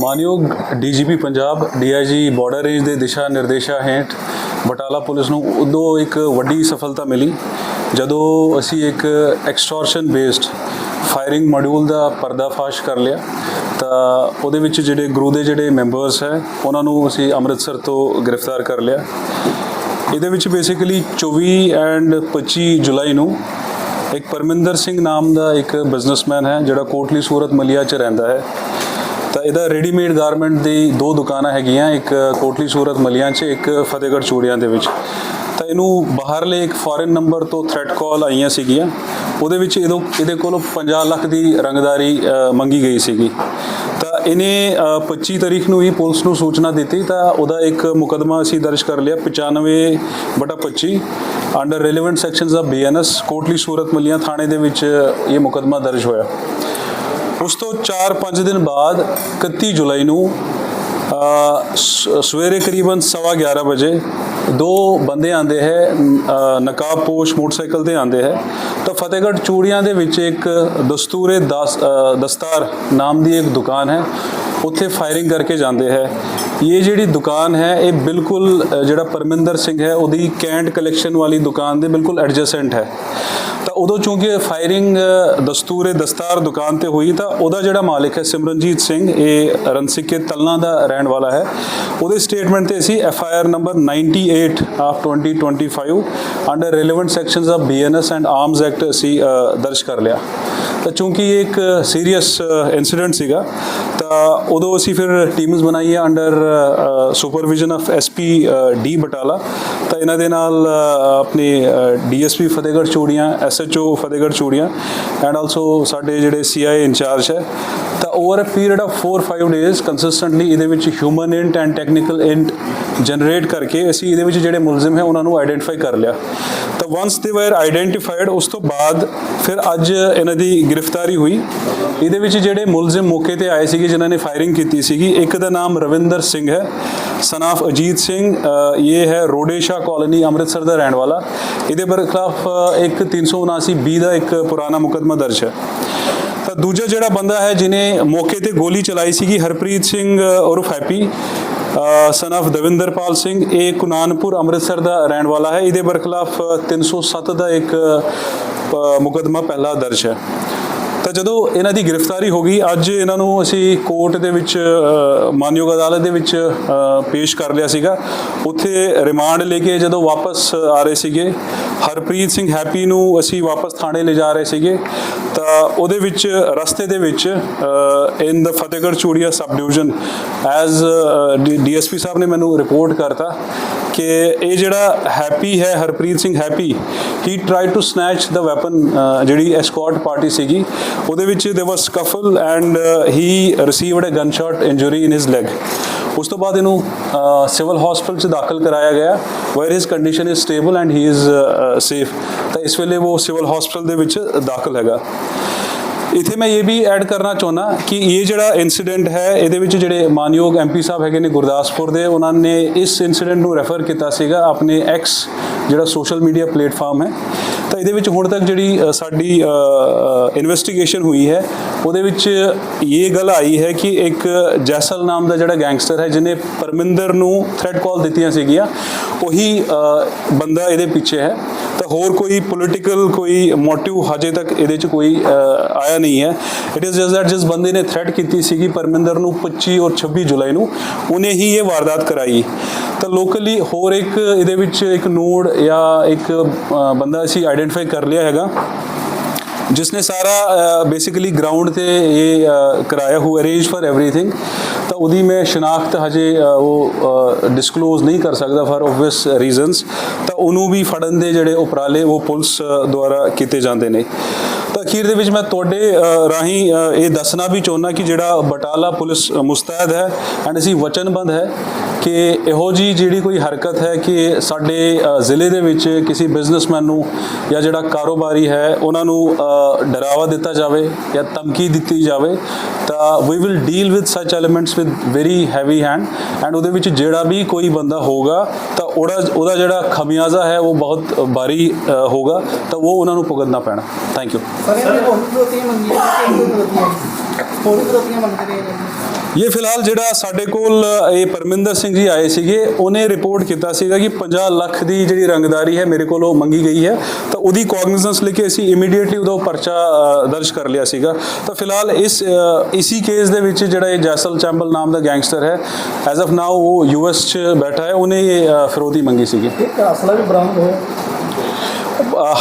ਮਾਨਯੋਗ DGP Punjab, DIG border range ਦੇ ਦਿਸ਼ਾ ਨਿਰਦੇਸ਼ਾਂ ਹੇਠ ਬਟਾਲਾ ਪੁਲਿਸ ਨੂੰ ਉਦੋਂ ਇੱਕ ਵੱਡੀ ਸਫਲਤਾ ਮਿਲੀ, ਜਦੋਂ ਅਸੀਂ ਇੱਕ ਐਕਸਟੋਰਸ਼ਨ ਬੇਸਡ ਫਾਇਰਿੰਗ ਮੋਡਿਊਲ ਦਾ ਪਰਦਾਫਾਸ਼ ਕਰ ਲਿਆ। ਤਾਂ ਉਹਦੇ ਵਿੱਚ ਜਿਹੜੇ ਗਰੂ ਦੇ ਜਿਹੜੇ ਮੈਂਬਰਸ ਹੈ, ਉਹਨਾਂ ਨੂੰ ਅਸੀਂ ਅੰਮ੍ਰਿਤਸਰ ਤੋਂ ਗ੍ਰਿਫਤਾਰ ਕਰ ਲਿਆ। ਇਹਦੇ ਵਿੱਚ ਬੇਸਿਕਲੀ 24 ਐਂਡ 25 ਜੁਲਾਈ ਨੂੰ ਇੱਕ ਪਰਮਿੰਦਰ ਸਿੰਘ ਨਾਮ ਦਾ ਇੱਕ ਬਿਜ਼ਨਸਮੈਨ ਹੈ, ਜਿਹੜਾ ਕੋਟਲੀ ਸੂਰਤ ਮਲੀਆ 'ਚ ਰਹਿੰਦਾ ਹੈ। ਤਾਂ ਇਹਦਾ ਰੈਡੀਮੇਡ ਗਾਰਮੈਂਟ ਦੀ ਦੋ ਦੁਕਾਨਾਂ ਹੈਗੀਆਂ ਇੱਕ ਕੋਟਲੀ ਸੂਰਤ ਮਲੀਆਂ 'ਚ ਇੱਕ ਫਤਿਹਗੜ੍ਹ ਚੂੜੀਆਂ ਦੇ ਵਿੱਚ। ਤਾਂ ਇਹਨੂੰ ਬਾਹਰਲੇ ਇੱਕ ਫੋਰਨ ਨੰਬਰ ਤੋਂ ਥ੍ਰੈਟ ਕਾਲ ਆਈਆਂ ਸੀਗੀਆਂ। ਉਹਦੇ ਵਿੱਚ ਇਹਦੋਂ ਇਹਦੇ ਕੋਲੋਂ 50 ਲੱਖ ਦੀ ਰੰਗਦਾਰੀ ਮੰਗੀ ਗਈ ਸੀਗੀ। ਤਾਂ ਇਹਨੇ ਅ, 25 ਤਾਰੀਖ ਨੂੰ ਹੀ ਪੁਲਿਸ ਨੂੰ ਸੂਚਨਾ ਦਿੱਤੀ। ਤਾਂ ਉਹਦਾ ਇੱਕ ਮੁਕਦਮਾ ਅਸੀਂ ਦਰਜ ਕਰ ਲਿਆ 95 ਬਟਾ 25 under relevant sections of BNS Kotli Surat Malian ਥਾਣੇ ਦੇ ਵਿੱਚ ਇਹ ਮੁਕਦਮਾ ਦਰਜ ਹੋਇਆ। ਉਸ ਤੋਂ 4-5 ਦਿਨ ਬਾਅਦ 31 ਜੁਲਾਈ ਨੂੰ ਸ- ਸਵੇਰੇ ਕਰੀਬਨ 11:30 ਵਜੇ ਦੋ ਬੰਦੇ ਆਂਦੇ ਹੈ ਅ, ਨਕਾਬਪੋਸ਼ ਮੋਟਰਸਾਈਕਲ ਤੇ ਆਂਦੇ ਹੈ। ਤਾਂ ਫਤਿਹਗੜ੍ਹ ਚੂੜੀਆਂ ਦੇ ਵਿੱਚ ਇੱਕ ਦਸਤੂਰੇ ਦਸ ਦਸਤਾਰ ਨਾਮ ਦੀ ਇੱਕ ਦੁਕਾਨ ਹੈ ਉੱਥੇ ਫਾਇਰਿੰਗ ਕਰਕੇ ਜਾਂਦੇ ਹੈ। ਇਹ ਜਿਹੜੀ ਦੁਕਾਨ ਹੈ ਇਹ ਬਿਲਕੁਲ ਜਿਹੜਾ ਪਰਮਿੰਦਰ ਸਿੰਘ ਹੈ ਉਹਦੀ ਕੈਂਟ ਕਲੈਕਸ਼ਨ ਵਾਲੀ ਦੁਕਾਨ ਦੇ ਬਿਲਕੁਲ ਐਡਜੈਸੈਂਟ ਹੈ। ਤਾਂ ਉਦੋਂ ਚੂੰਕਿ ਫਾਇਰਿੰਗ ਦਸਤੂਰੇ ਦਸਤਾਰ ਦੁਕਾਨ ਤੇ ਹੋਈ, ਤਾਂ ਉਹਦਾ ਜਿਹੜਾ ਮਾਲਕ ਹੈ ਸਿਮਰਨਜੀਤ ਸਿੰਘ, ਇਹ ਰਣਸਿੱਕੇ ਤਲਨਾ ਦਾ ਰਹਿਣ ਵਾਲਾ ਹੈ। ਉਹਦੇ ਸਟੇਟਮੈਂਟ ਤੇ ਅਸੀਂ F I R number 98 of 2025 under relevant sections of BNS and arms act ਅਸੀਂ ਦਰਜ ਕਰ ਲਿਆ। ਤਾਂ ਚੂੰਕਿ ਇਹ ਇੱਕ ਸੀਰੀਅਸ ਇਨਸੀਡੈਂਟ ਸੀਗਾ ਤਾਂ ਉਦੋਂ ਅਸੀਂ ਫਿਰ ਟੀਮਸ ਬਣਾਈ ਹੈ under supervision of SP D Batala. ਤਾਂ ਇਹਨਾਂ ਦੇ ਨਾਲ ਅ, ਆਪਣੇ DSP Fatehgarh Churian SHO Fatehgarh Churian and also ਸਾਡੇ ਜਿਹੜੇ ਸੀਆਈ ਇੰਚਾਰਜ ਹੈ। ਤਾਂ over a period of 4-5 days consistently ਇਹਦੇ ਵਿੱਚ human int and technical int generate ਕਰਕੇ ਅਸੀਂ ਇਹਦੇ ਵਿੱਚ ਜਿਹੜੇ ਮੁਲਜ਼ਮ ਹੈ ਉਹਨਾਂ ਨੂੰ ਆਈਡੈਂਟੀਫਾਈ ਕਰ ਲਿਆ। ਤਾਂ ਵਾਂਸ ਦੇ ਵੇਅਰ ਆਈਡੈਂਟੀਫਾਈਡ ਉਸ ਤੋਂ ਬਾਅਦ ਫਿਰ ਅੱਜ ਇਹਨਾਂ ਦੀ ਗ੍ਰਿਫਤਾਰੀ ਹੋਈ। ਇਹਦੇ ਵਿੱਚ ਜਿਹੜੇ ਮੁਲਜ਼ਮ ਮੌਕੇ ਤੇ ਆਏ ਸੀਗੇ ਜਿਨ੍ਹਾਂ ਨੇ ਫਾਇਰਿੰਗ ਕੀਤੀ ਸੀਗੀ ਇੱਕ ਦਾ ਨਾਮ ਰਵਿੰਦਰ ਸਿੰਘ ਹੈ ਸਨਾਫ ਅਜੀਤ ਸਿੰਘ ਇਹ ਹੈ ਰੋਡੇਸ਼ਾ ਕਾਲੋਨੀ ਅੰਮ੍ਰਿਤਸਰ ਦਾ ਰਹਿਣ ਵਾਲਾ। ਇਹਦੇ ਬਰ ਖਿਲਾਫ ਅ, ਇੱਕ 379 ਬੀ ਦਾ ਇੱਕ ਪੁਰਾਣਾ ਮੁਕੱਦਮਾ ਦਰਜ ਹੈ। ਤਾਂ ਦੂਜਾ ਜਿਹੜਾ ਬੰਦਾ ਹੈ ਜਿਨੇ ਮੌਕੇ ਤੇ ਗੋਲੀ ਚਲਾਈ ਸੀਗੀ ਹਰਪ੍ਰੀਤ ਸਿੰਘ ਅ, ਉਰਫ Happy son of Davinderpal Singh ਇਹ ਕੁਨਾਨਪੁਰ ਅੰਮ੍ਰਿਤਸਰ ਦਾ ਰਹਿਣ ਵਾਲਾ ਹੈ। ਇਹਦੇ ਬਰਖਲਾਫ 307 ਦਾ ਇੱਕ ਅ, ਮੁਕੱਦਮਾ ਪਹਿਲਾ ਦਰਜ ਹੈ। ਤਾਂ ਜਦੋਂ ਇਹਨਾਂ ਦੀ ਗ੍ਰਿਫਤਾਰੀ ਹੋ ਗਈ ਅੱਜ ਇਹਨਾਂ ਨੂੰ ਅਸੀਂ ਕੋਰਟ ਦੇ ਵਿੱਚ ਮਾਨਯੋਗ ਅਦਾਲਤ ਦੇ ਵਿੱਚ ਪੇਸ਼ ਕਰ ਲਿਆ ਸੀਗਾ। ਉੱਥੇ ਰਿਮਾਂਡ ਲੈ ਕੇ ਜਦੋਂ ਵਾਪਸ ਆ ਰਹੇ ਸੀਗੇ ਹਰਪ੍ਰੀਤ ਸਿੰਘ ਹੈਪੀ ਨੂੰ ਅਸੀਂ ਵਾਪਸ ਥਾਣੇ ਲੈ ਜਾ ਰਹੇ ਸੀਗੇ। ਤਾਂ ਉਹਦੇ ਵਿੱਚ, ਰਸਤੇ ਦੇ ਵਿੱਚ in the Fatehgarh Churian sub division as DSP sahib ਨੇ ਮੈਨੂੰ ਰਿਪੋਰਟ ਕਰਤਾ ਕਿ ਇਹ ਜਿਹੜਾ ਹੈਪੀ ਹੈ, Harpreet Singh Happy he try to snatch the weapon ਜਿਹੜੀ ਐਸਕॉर्ट ਪਾਰਟੀ ਸੀਗੀ, ਉਹਦੇ ਵਿੱਚ they was successful and he received a gun shot injury in his leg ਉਸ ਤੋਂ ਬਾਅਦ ਇਹਨੂੰ ਸਿਵਲ ਹਸਪੀਟਲ 'ਚ ਦਾਖਲ ਕਰਾਇਆ ਗਿਆ। Where his condition is stable and he is safe ਤਾਂ ਇਸ ਵੇਲੇ ਉਹ ਸਿਵਲ ਹਸਪੀਟਲ ਦੇ ਵਿੱਚ ਦਾਖਲ ਹੈਗਾ। ਇੱਥੇ ਮੈਂ ਇਹ ਵੀ ਐਡ ਕਰਨਾ ਚਾਹੁੰਦਾ ਕਿ ਇਹ ਜਿਹੜਾ ਇਨਸੀਡੈਂਟ ਹੈ, ਇਹਦੇ ਵਿੱਚ ਜਿਹੜੇ ਮਾਨਯੋਗ ਐਮਪੀ ਸਾਹਿਬ ਹੈਗੇ ਨੇ ਗੁਰਦਾਸਪੁਰ ਦੇ, ਉਹਨਾਂ ਨੇ ਇਸ ਇਨਸੀਡੈਂਟ ਨੂੰ ਰੈਫਰ ਕੀਤਾ ਸੀਗਾ ਆਪਣੇ ਐਕਸ ਜਿਹੜਾ ਸੋਸ਼ਲ ਮੀਡੀਆ ਪਲੇਟਫਾਰਮ ਹੈ। ਤਾਂ ਇਹਦੇ ਵਿੱਚ ਹੁਣ ਤੱਕ ਜਿਹੜੀ ਸਾਡੀ ਇਨਵੈਸਟੀਗੇਸ਼ਨ ਹੋਈ ਹੈ, ਉਹਦੇ ਵਿੱਚ ਇਹ ਗੱਲ ਆਈ ਹੈ ਕਿ ਇੱਕ ਜੈਸਲ ਨਾਮ ਦਾ ਜਿਹੜਾ ਗੈਂਗਸਟਰ ਹੈ, ਜਿਹਨੇ ਪਰਮਿੰਦਰ ਨੂੰ ਥ੍ਰੈਟ ਕਾਲ ਦਿੱਤੀਆਂ ਸੀਗੀਆਂ, ਉਹੀ ਬੰਦਾ ਇਹਦੇ ਪਿੱਛੇ ਹੈ। ਤਾਂ ਹੋਰ ਕੋਈ ਪੋਲੀਟੀਕਲ ਕੋਈ ਮੋਟਿਵ ਹਜੇ ਤੱਕ ਇਹਦੇ ਚ ਕੋਈ ਆਇਆ ਨਹੀਂ ਹੈ। ਇਟ ਇਜ਼ ਜਸਟ ਦੈਟ ਜਿਸ ਬੰਦੇ ਨੇ ਥ੍ਰੈਟ ਕੀਤੀ ਸੀਗੀ ਪਰਮਿੰਦਰ ਨੂੰ 25 ਔਰ 26 ਜੁਲਾਈ ਨੂੰ, ਉਹਨੇ ਹੀ ਇਹ ਵਾਰਦਾਤ ਕਰਾਈ। ਤਾਂ ਲੋਕਲੀ ਹੋਰ ਇੱਕ ਇਹਦੇ ਵਿੱਚ ਇੱਕ ਨੋਡ ਜਾਂ ਇੱਕ ਬੰਦਾ ਅਸੀਂ ਆਈਡੈਂਟੀਫਾਈ ਕਰ ਲਿਆ ਹੈਗਾ। ਜਿਸਨੇ ਸਾਰਾ ਬੇਸਿਕਲੀ ਗਰਾਊਂਡ 'ਤੇ ਇਹ ਕਰਾਇਆ हुआ ਅਰੇਂਜ फॉर एवरीथिंग ਤਾਂ उदी ਮੈਂ शनाख्त ਹਜੇ ਉਹ ਡਿਸਕਲੋਜ਼ ਨਹੀਂ ਕਰ ਸਕਦਾ फॉर ओबियस ਰੀਜ਼ਨਸ ਤਾਂ ਉਹਨੂੰ ਵੀ ਫੜਨ ਦੇ ਜਿਹੜੇ ਉਪਰਾਲੇ ਉਹ ਪੁਲਿਸ ਦੁਆਰਾ ਕੀਤੇ ਜਾਂਦੇ ਨੇ। ਤਾਂ ਅਖੀਰ ਦੇ ਵਿੱਚ ਮੈਂ ਤੁਹਾਡੇ ਰਾਹੀਂ ਇਹ ਦੱਸਣਾ ਵੀ ਚਾਹੁੰਦਾ ਕਿ ਜਿਹੜਾ ਬਟਾਲਾ ਪੁਲਿਸ ਮੁਸਤੈਦ ਹੈ ਐਂਡ ਅਸੀਂ ਵਚਨਬੰਦ ਹੈ ਕਿ ਇਹੋ ਜੀ ਜਿਹੜੀ ਕੋਈ ਹਰਕਤ ਹੈ ਕਿ ਸਾਡੇ ਜ਼ਿਲ੍ਹੇ ਦੇ ਵਿੱਚ ਕਿਸੇ ਬਿਜ਼ਨਸਮੈਨ ਨੂੰ ਜਾਂ ਜਿਹੜਾ ਕਾਰੋਬਾਰੀ ਹੈ, ਉਹਨਾਂ ਨੂੰ ਡਰਾਵਾ ਦਿੱਤਾ ਜਾਵੇ ਜਾਂ ਧਮਕੀ ਦਿੱਤੀ ਜਾਵੇ, ਤਾਂ we will deal with such elements with very heavy hand and ਉਹਦੇ ਵਿੱਚ ਜਿਹੜਾ ਵੀ ਕੋਈ ਬੰਦਾ ਹੋਗਾ ਤਾਂ ਉਹਦਾ ਉਹਦਾ ਜਿਹੜਾ ਖਮਿਆਜ਼ਾ ਹੈ, ਉਹ ਬਹੁਤ ਭਾਰੀ ਹੋਗਾ ਤਾਂ ਉਹ ਉਹਨਾਂ ਨੂੰ ਭੁਗਤਣਾ ਪੈਣਾ। ਥੈਂਕ ਯੂ ਸਰ, ਇਹ ਹੋਰ ਵੀ ਮੰਗੀਆਂ ਕਿ ਇੱਕ ਹੋਰ ਵੀ ਵਿਰੋਧੀਆਂ ਨੇ ਇਹ ਫਿਲਹਾਲ ਜਿਹੜਾ ਸਾਡੇ ਕੋਲ ਇਹ ਪਰਮਿੰਦਰ ਸਿੰਘ ਜੀ ਆਏ ਸੀਗੇ ਉਹਨੇ ਰਿਪੋਰਟ ਕੀਤਾ ਸੀਗਾ ਕਿ 50 ਲੱਖ ਦੀ ਜਿਹੜੀ ਰੰਗਦਾਰੀ ਹੈ ਮੇਰੇ ਕੋਲ ਉਹ ਮੰਗੀ ਗਈ ਹੈ। ਤਾਂ ਉਹਦੀ ਕੋਗਨੀਜ਼ੈਂਸ ਲੈ ਕੇ ਅਸੀਂ ਇਮੀਡੀਏਟਲੀ ਉਹਦਾ ਪਰਚਾ ਦਰਜ ਕਰ ਲਿਆ ਸੀਗਾ। ਤਾਂ ਫਿਲਹਾਲ ਇਸ ਇਸੀ ਕੇਸ ਦੇ ਵਿੱਚ ਜਿਹੜਾ ਇਹ ਜੈਸਲ ਚੈਂਬਲ ਨਾਮ ਦਾ ਗੈਂਗਸਟਰ ਹੈ ਐਜ਼ ਆਫ ਨਾਓ ਉਹ ਯੂਐਸ 'ਚ ਬੈਠਾ ਹੈ ਉਹਨੇ ਇਹ ਅ, ਮੰਗੀ ਸੀਗੀ। ਅਸਲਾ ਵੀ ਬਰਾਮਦ ਹੋਇਆ।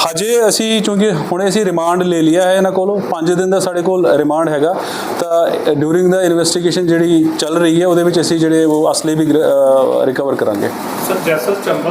ਹਜੇ ਅਸੀਂ ਕਿਉਂਕਿ ਹੁਣੇ ਅਸੀਂ ਰਿਮਾਂਡ ਲੈ ਲਿਆ ਹੈ ਇਹਨਾਂ ਕੋਲੋਂ 5 ਦਿਨ ਦਾ ਸਾਡੇ ਕੋਲ ਰਿਮਾਂਡ ਹੈਗਾ। ਤਾਂ ਡਿਊਰਿੰਗ ਦਾ ਇਨਵੈਸਟੀਗੇਸ਼ਨ ਜਿਹੜੀ ਚੱਲ ਰਹੀ ਹੈ, ਉਹਦੇ ਵਿੱਚ ਅਸੀਂ ਜਿਹੜੇ ਉਹ ਅਸਲੀ ਵੀ ਰਿਕਵਰ ਕਰਾਂਗੇ। ਸਰ ਜੈਸਲ ਚੰਬਲ